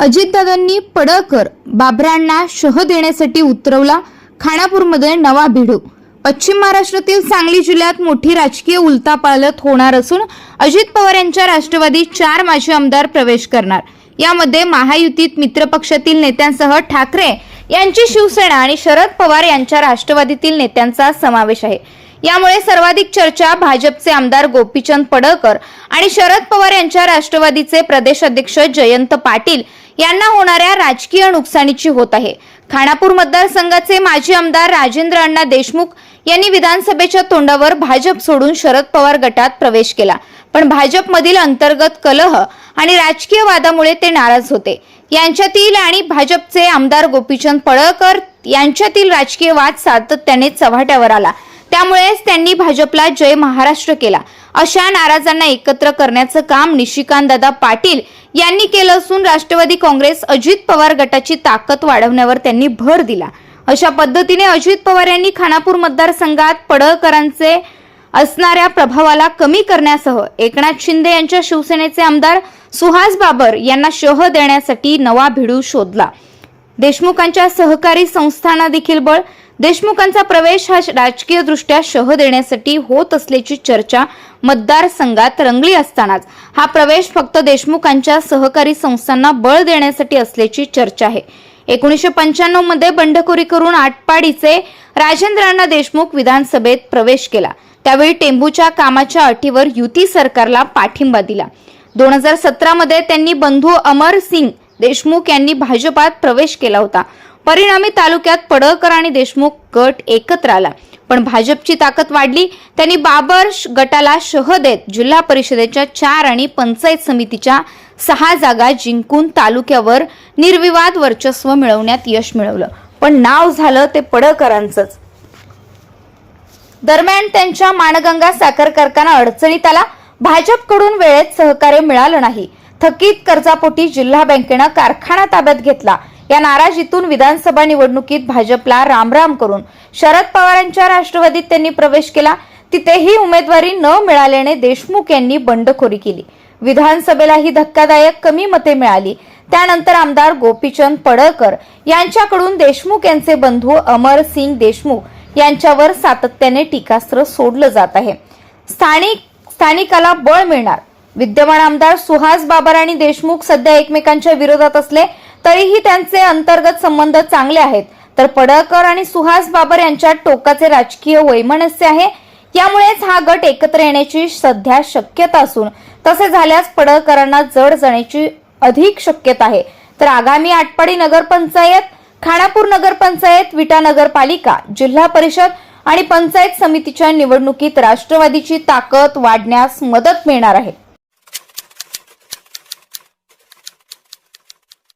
अजितदादांनी पडळकर बाबरांना शह देण्यासाठी उतरवला. खानापूरमध्ये नवा भिडू. पश्चिम महाराष्ट्रातील सांगली जिल्ह्यात मोठी राजकीय उलथापालथ होणार असून अजित पवार यांच्या राष्ट्रवादी चार माजी आमदार प्रवेश करणार. यामध्ये महायुतीत मित्रपक्षातील नेत्यांसह ठाकरे यांची शिवसेना आणि शरद पवार यांच्या राष्ट्रवादीतील नेत्यांचा समावेश आहे. यामुळे सर्वाधिक चर्चा भाजपचे आमदार गोपीचंद पडळकर आणि शरद पवार यांच्या राष्ट्रवादीचे प्रदेशाध्यक्ष जयंत पाटील यांना होणाऱ्या राजकीय नुकसानीची होत आहे. खानापूर मतदारसंघाचे माजी आमदार राजेंद्र अण्णा देशमुख यांनी विधानसभेच्या तोंडावर भाजप सोडून शरद पवार गटात प्रवेश केला. पण भाजपमधील अंतर्गत कलह आणि राजकीय वादामुळे ते नाराज होते. यांच्यातील आणि भाजपचे आमदार गोपीचंद पळळकर यांच्यातील राजकीय वाद सातत्याने चव्हाट्यावर आला. त्यामुळेच त्यांनी भाजपला जय महाराष्ट्र केला. अशा नाराजांना एकत्र करण्याचं काम निशिकांतदादा पाटील यांनी केलं असून राष्ट्रवादी काँग्रेस अजित पवार गटाची ताकद वाढवण्यावर त्यांनी भर दिला. अशा पद्धतीने अजित पवार यांनी खानापूर मतदारसंघात पडळकरांचे असणाऱ्या प्रभावाला कमी करण्यासह एकनाथ शिंदे यांच्या शिवसेनेचे आमदार सुहास बाबर यांना शह देण्यासाठी नवा भिडू शोधला. देशमुखांच्या सहकारी संस्थांना देखील बळ देशमुखांचा प्रवेश हा राजकीय दृष्ट्या शह देण्यासाठी होत असल्याची चर्चा मतदारसंघात रंगली असतानाच. हा प्रवेश फक्त देशमुखांच्या सहकारी संस्थांना बळ देण्यासाठी असल्याची चर्चा आहे. एकोणीसशे पंच्याण्णवमध्ये बंडखोरी करून आटपाडीचे राजेंद्रांना देशमुख विधानसभेत प्रवेश केला. त्यावेळी टेंबूच्या कामाच्या अटीवर युती सरकारला पाठिंबा दिला. दोन हजार सतरा मध्ये त्यांनी बंधू अमर सिंग देशमुख यांनी भाजपात प्रवेश केला होता. परिणामी तालुक्यात पडळकर आणि देशमुख गट एकत्र आला. पण भाजपची ताकद वाढली. त्यांनी बाबर गटाला शह देत जिल्हा परिषदेच्या चार आणि पंचायत समितीच्या सहा जागा जिंकून तालुक्यावर निर्विवाद वर्चस्व मिळवण्यात यश मिळवलं. पण नाव झालं ते पडळकरांचंच. दरम्यान त्यांच्या माणगंगा साखर कारखाना अडचणीत आला. भाजपकडून वेळेत सहकार्य मिळालं नाही. थकीत कर्जापोटी जिल्हा बँकेनं कारखाना ताब्यात घेतला. या नाराजीतून विधानसभा निवडणुकीत भाजपला रामराम करून शरद पवारांच्या राष्ट्रवादीत त्यांनी प्रवेश केला. तिथेही उमेदवारी न मिळाल्याने देशमुख यांनी बंडखोरी केली. विधानसभेलाही धक्कादायक कमी मते मिळाली. त्यानंतर आमदार गोपीचंद पडळकर यांच्याकडून देशमुख यांचे बंधू अमर सिंग देशमुख यांच्यावर सातत्याने टीकास्त्र सोडलं जात आहे. स्थानिक स्थानिकाला बळ मिळणार. विद्यमान आमदार सुहास बाबर आणि देशमुख सध्या एकमेकांच्या विरोधात असले तरीही त्यांचे अंतर्गत संबंध चांगले आहेत. तर पडळकर आणि सुहास बाबर यांच्यात टोकाचे राजकीय वैमनस्य आहे. यामुळेच हा गट एकत्र येण्याची सध्या शक्यता असून तसे झाल्यास पडळकरांना जड जाण्याची अधिक शक्यता आहे. तर आगामी आटपाडी नगरपंचायत खानापूर नगरपंचायत विटा नगरपालिका जिल्हा परिषद आणि पंचायत समितीच्या निवडणुकीत राष्ट्रवादीची ताकद वाढण्यास मदत मिळणार आहे.